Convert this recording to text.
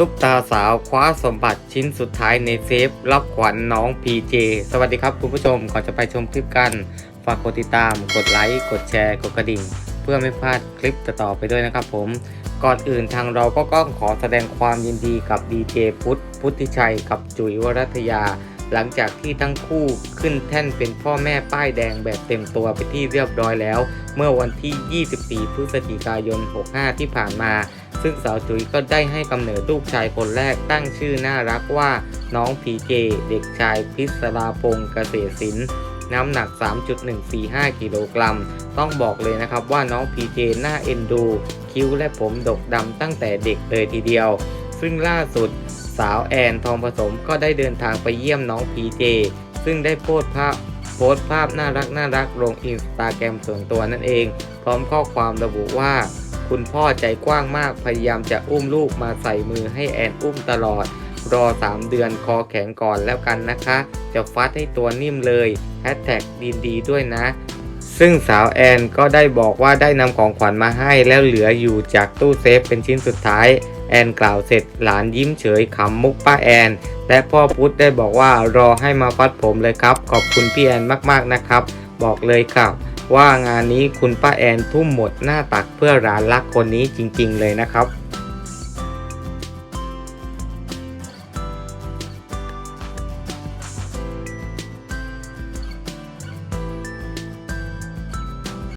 ซุปตาสาวคว้าสมบัติชิ้นสุดท้ายในเซฟรับขวัญน้องพีเจสวัสดีครับคุณผู้ชมก่อนจะไปชมคลิปกัน ฝากกดติดตาม กดไลค์ กดแชร์ กดกระดิ่ง เพื่อไม่พลาดคลิปต่อไปด้วยนะครับผม ก่อนอื่นทางเราก็ก้องขอแสดงความยินดีกับดีเจพุทธพุทธิชัย กับจุ๋ยวรัตยา หลังจากที่ทั้งคู่ขึ้นแท่นเป็นพ่อแม่ป้ายแดงแบบเต็มตัวไปที่เรียบร้อยแล้ว เมื่อวันที่ 24 พฤศจิกายน 65 ที่ผ่านมา ซึ่งสาวจุ๋ยก็ได้ให้กำเนิดลูกชายคนแรกตั้งชื่อน่ารักว่าน้องพีเจเด็กชายพิศราพงศ์เกษตรศิลป์น้ำหนัก 3.145 กิโลกรัม ต้องบอกเลยนะครับว่าน้องพีเจน่าเอ็นดู คิ้วและผมดกดำตั้งแต่เด็กเลยทีเดียว ซึ่งล่าสุดสาวแอนทองผสมก็ได้เดินทางไปเยี่ยมน้องพีเจซึ่งได้โพสภาพโพสภาพน่ารักน่ารักลงอินสตาแกรมส่วนตัวนั่นเอง พร้อมข้อความระบุว่า คุณพ่อใจกว้างมากพยายามจะอุ้มลูกมาใส่มือให้แอนอุ้มตลอด รอ 3 เดือนคอแข็งก่อนแล้วกันนะคะ จะฟัดให้ตัวนิ่มเลยแฮชแท็กดีดีด้วยนะ ซึ่งสาวแอนก็ได้บอกว่าได้นำของขวัญมาให้แล้วเหลืออยู่จากตู้เซฟเป็นชิ้นสุดท้าย แอนกล่าวเสร็จหลานยิ้มเฉยขำมุกป้าแอน และพ่อพุธได้บอกว่ารอให้มาฟัดผมเลยครับ ขอบคุณพี่แอนมากๆนะครับ บอกเลยครับ ว่างานนี้คุณป้าแอนทุ่มหมดหน้าตักเพื่อร้านรักคนนี้จริงๆเลยนะครับ